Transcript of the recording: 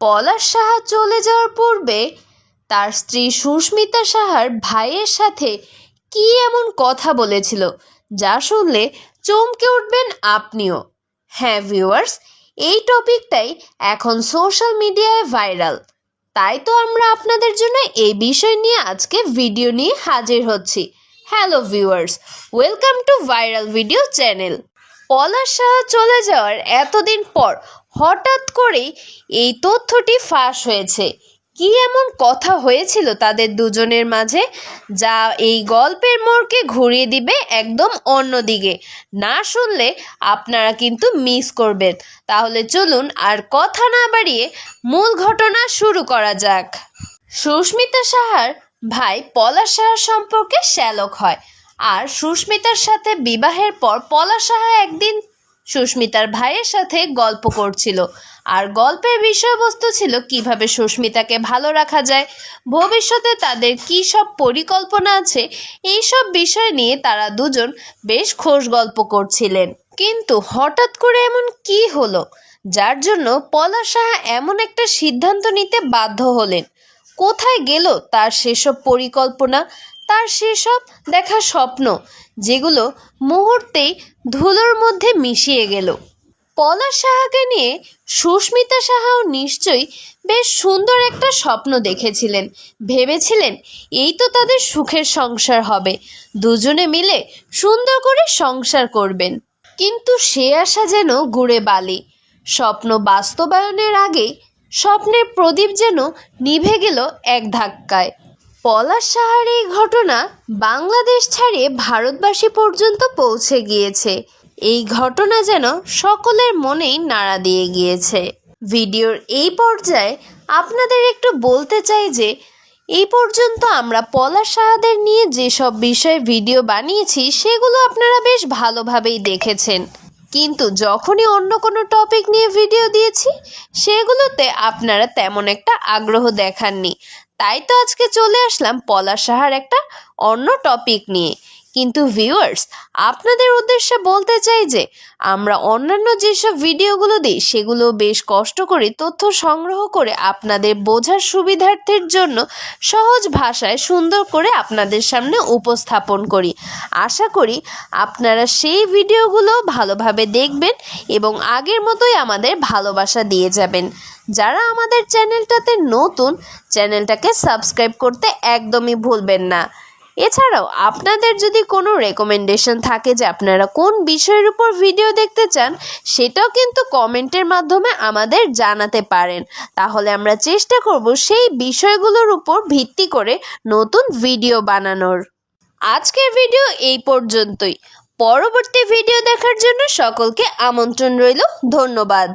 পলাশ সাহা চলে যাওয়ার পূর্বে তার স্ত্রী সুস্মিতা সাহার ভাইয়ের সাথে কি এমন কথা বলেছিল যা শুনলে চমকে উঠবেন আপনিও। হ্যাঁ ভিউয়ার্স এই টপিকটাই এখন সোশ্যাল মিডিয়ায় ভাইরাল তাই তো আমরা আপনাদের জন্য এই বিষয় নিয়ে আজকে ভিডিও নিয়ে হাজির হচ্ছি। Hello viewers welcome to viral video channel Palash চলে যাওয়ার এতদিন পর হঠাৎ করেই এই তথ্যটি ফাঁস হয়েছে। কি এমন কথা হয়েছিল তাদের দুজনের মাঝে, যা এই গল্পের মোড়কে ঘুরিয়ে দিবে একদম অন্যদিকে না শুনলে আপনারা কিন্তু মিস করবেন। তাহলে চলুন আর কথা না বাড়িয়ে মূল ঘটনা শুরু করা যাক। সুস্মিতা সাহার ভাই পলাশ সাহার সম্পর্কে শ্যালক হয়। আর সুস্মিতার সাথে বিবাহের পর পলাশ সাহা একদিন সুস্মিতার ভাইয়ের সাথে গল্প করছিল। আর গল্পের বিষয়বস্তু ছিল কীভাবে সুস্মিতাকে ভালো রাখা যায়, ভবিষ্যতে তাদের কী সব পরিকল্পনা আছে এই সব বিষয় নিয়ে তারা দুজন বেশ খোশ গল্প করছিলেন। কিন্তু হঠাৎ করে এমন কি হলো? যার জন্য পলাশ সাহা এমন একটা সিদ্ধান্ত নিতে বাধ্য হলেন। কোথায় গেল তার সেসব পরিকল্পনা? তার সেসব দেখা স্বপ্ন, যেগুলো মুহূর্তেই ধুলোর মধ্যে মিশিয়ে গেল। পলাশ সাহাকে নিয়ে সুস্মিতা সাহাও নিশ্চয়ই বেশ সুন্দর একটা স্বপ্ন দেখেছিলেন। ভেবেছিলেন, এই তো তাদের সুখের সংসার হবে। দুজনে মিলে সুন্দর করে সংসার করবেন। কিন্তু সে আশা যেন গুড়ে বালি। স্বপ্ন বাস্তবায়নের আগেই স্বপ্নের প্রদীপ যেন নিভে গেল এক ধাক্কায়। পলাশ সাহার এই ঘটনা বাংলাদেশ ছাড়িয়ে ভারতবাসী পর্যন্ত পৌঁছে গিয়েছে। এই ঘটনা যেন সকলের মনেই নাড়া দিয়ে গিয়েছে। ভিডিওর এই পর্যায়ে আপনাদের একটু বলতে চাই যে, এই পর্যন্ত আমরা পলাশ সাহাদের নিয়ে যেসব বিষয়ে ভিডিও বানিয়েছি, সেগুলো আপনারা বেশ ভালোভাবেই দেখেছেন। কিন্তু যখনই অন্য কোনো টপিক নিয়ে ভিডিও দিয়েছি, সেগুলোতে আপনারা তেমন একটা আগ্রহ দেখাননি। তাই তো আজকে চলে আসলাম পলাশাহার একটা অন্য টপিক নিয়ে। কিন্তু ভিউয়ার্স আপনাদের উদ্দেশ্যে বলতে চাই যে, আমরা অন্যান্য যেসব ভিডিওগুলো দিই, সেগুলো বেশ কষ্ট করে তথ্য সংগ্রহ করে আপনাদের বোঝার সুবিধার্থের জন্য সহজ ভাষায় সুন্দর করে আপনাদের সামনে উপস্থাপন করি। আশা করি আপনারা সেই ভিডিওগুলো ভালোভাবে দেখবেন এবং আগের মতোই আমাদের ভালোবাসা দিয়ে যাবেন। যারা আমাদের চ্যানেলটাতে নতুন, চ্যানেলটাকে সাবস্ক্রাইব করতে একদমই ভুলবেন না। এছাড়াও আপনাদের যদি কোনো রেকমেন্ডেশন থাকে যে আপনারা কোন বিষয়ের উপর ভিডিও দেখতে চান, সেটাও কিন্তু কমেন্টের মাধ্যমে আমাদের জানাতে পারেন। তাহলে আমরা চেষ্টা করব সেই বিষয়গুলোর উপর ভিত্তি করে নতুন ভিডিও বানানোর। আজকের ভিডিও এই পর্যন্তই। পরবর্তী ভিডিও দেখার জন্য সকলকে আমন্ত্রণ রইল। ধন্যবাদ।